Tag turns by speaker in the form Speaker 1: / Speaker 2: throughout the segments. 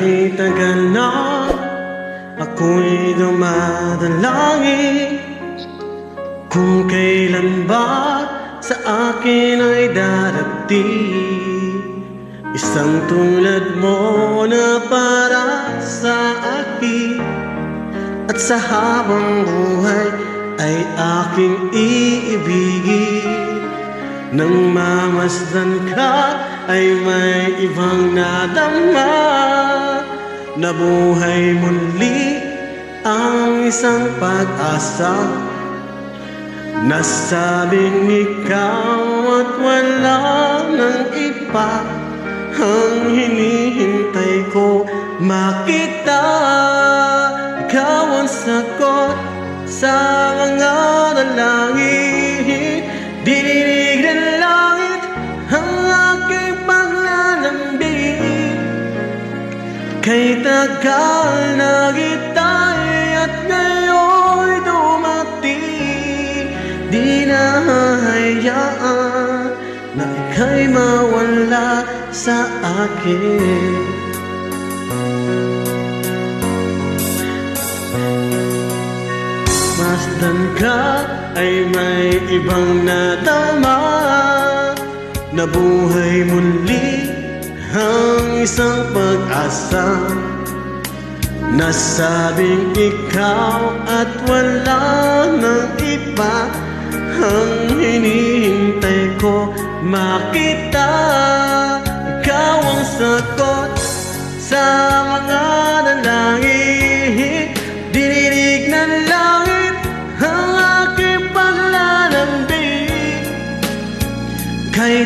Speaker 1: Kahit tagal na ako'y dumadalangin Kung kailan ba sa akin ay darating Isang tulad mo na para sa akin. At sa habang buhay ay aking iibigin. Nang mamasdan ka ay may ibang nadama. Nabuhay muli ang isang pag-asa. Nasabing ikaw at wala ng iba Ang hinihintay ko makita Kay tagal na kita'y at ngayon'y dumating Di na hayaan na ika'y mawala sa akin. Masdan ka ay may ibang nadama Nabuhay muli ang isang pag-asa Nasabing ikaw at wala ng iba. Ang hinihintay ko makita Ikaw ang sagot sa mga dalangin Dinidig ng langit ang aking paglalambing. Kay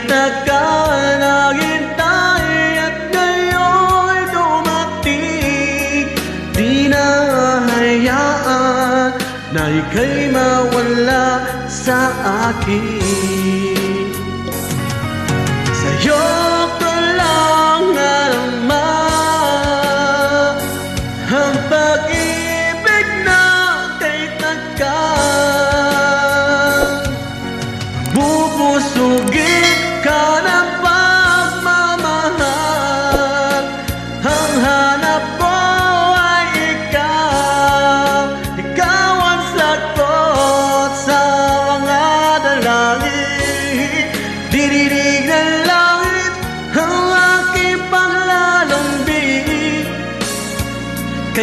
Speaker 1: hayaan na ika'y mawala sa akin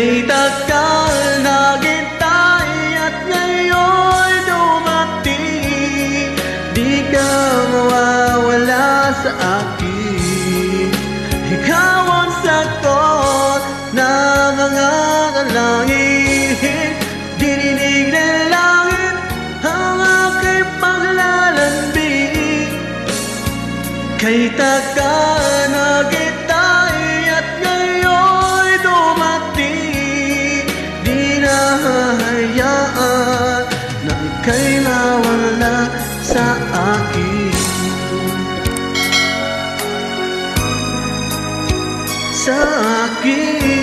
Speaker 1: Kay tagal na at ngayon'y dumating Di ka mawawala sa akin. Ikaw ang sagot na mga dalangin Dininig ng langit ang aking paglalambing. Kay tagal Ika'y nawala sa akin. Sa akin.